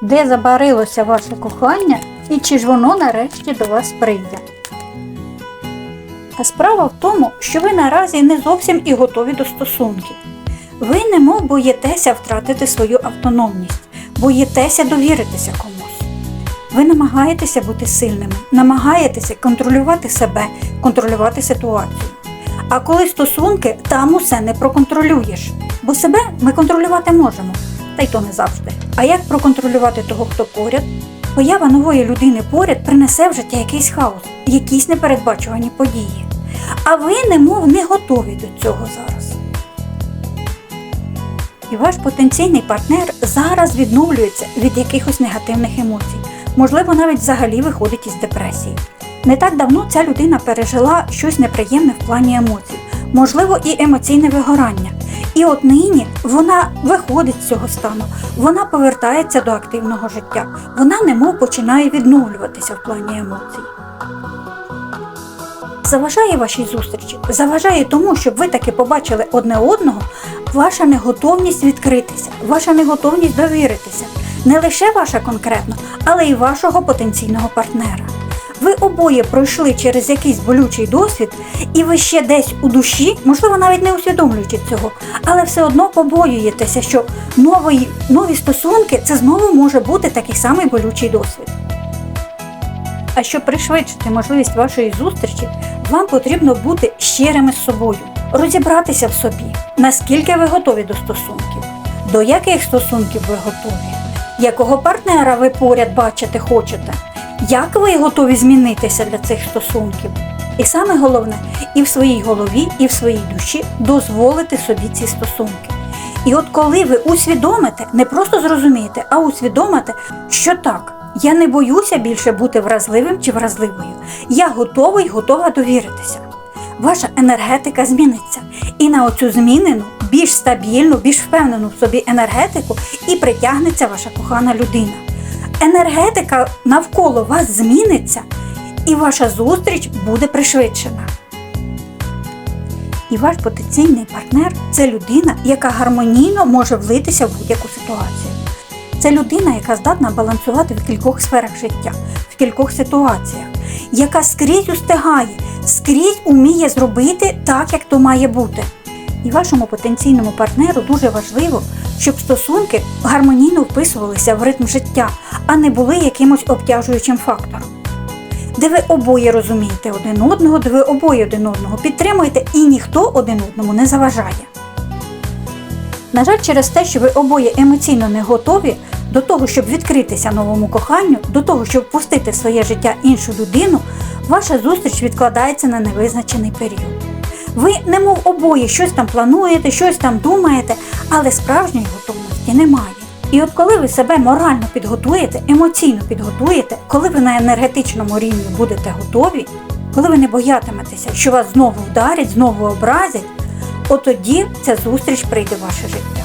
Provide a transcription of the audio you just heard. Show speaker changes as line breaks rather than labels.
де забарилося ваше кохання і чи ж воно нарешті до вас прийде. А справа в тому, що ви наразі не зовсім і готові до стосунків. Ви немов боїтеся втратити свою автономність, боїтеся довіритися комусь. Ви намагаєтеся бути сильними, намагаєтеся контролювати себе, контролювати ситуацію. А коли стосунки, там усе не проконтролюєш. Бо себе ми контролювати можемо, та й то не завжди. А як проконтролювати того, хто поряд? Поява нової людини поряд принесе в життя якийсь хаос, якісь непередбачувані події. А ви, немов, не готові до цього зараз. І ваш потенційний партнер зараз відновлюється від якихось негативних емоцій, можливо, навіть взагалі виходить із депресії. Не так давно ця людина пережила щось неприємне в плані емоцій, можливо, і емоційне вигорання. І от нині вона виходить з цього стану, вона повертається до активного життя, вона немов починає відновлюватися в плані емоцій. Заважає вашій зустрічі, заважає тому, щоб ви таки побачили одне одного, ваша неготовність відкритися, ваша неготовність довіритися. Не лише ваша конкретно, але й вашого потенційного партнера. Ви обоє пройшли через якийсь болючий досвід, і ви ще десь у душі, можливо, навіть не усвідомлюючи цього, але все одно побоюєтеся, що нові, нові стосунки це знову може бути такий самий болючий досвід. А щоб пришвидшити можливість вашої зустрічі, вам потрібно бути щирими з собою, розібратися в собі, наскільки ви готові до стосунків, до яких стосунків ви готові, якого партнера ви поряд бачити хочете, як ви готові змінитися для цих стосунків. І саме головне, і в своїй голові, і в своїй душі дозволити собі ці стосунки. І от коли ви усвідомите, не просто зрозумієте, а усвідомите, що так, я не боюся більше бути вразливим чи вразливою. Я готовий, готова довіритися. Ваша енергетика зміниться. І на оцю змінену, більш стабільну, більш впевнену в собі енергетику і притягнеться ваша кохана людина. Енергетика навколо вас зміниться, і ваша зустріч буде пришвидшена. І ваш потенційний партнер це людина, яка гармонійно може влитися в будь-яку ситуацію. Це людина, яка здатна балансувати в кількох сферах життя, в кількох ситуаціях, яка скрізь устигає, скрізь уміє зробити так, як то має бути. І вашому потенційному партнеру дуже важливо, щоб стосунки гармонійно вписувалися в ритм життя, а не були якимось обтяжуючим фактором. Де ви обоє розумієте один одного, де ви обоє один одного підтримуєте, і ніхто один одному не заважає. На жаль, через те, що ви обоє емоційно не готові до того, щоб відкритися новому коханню, до того, щоб впустити в своє життя іншу людину, ваша зустріч відкладається на невизначений період. Ви, немов обоє, щось там плануєте, щось там думаєте, але справжньої готовності немає. І от коли ви себе морально підготуєте, емоційно підготуєте, коли ви на енергетичному рівні будете готові, коли ви не боятиметеся, що вас знову вдарять, знову образять, от тоді ця зустріч прийде в ваше життя.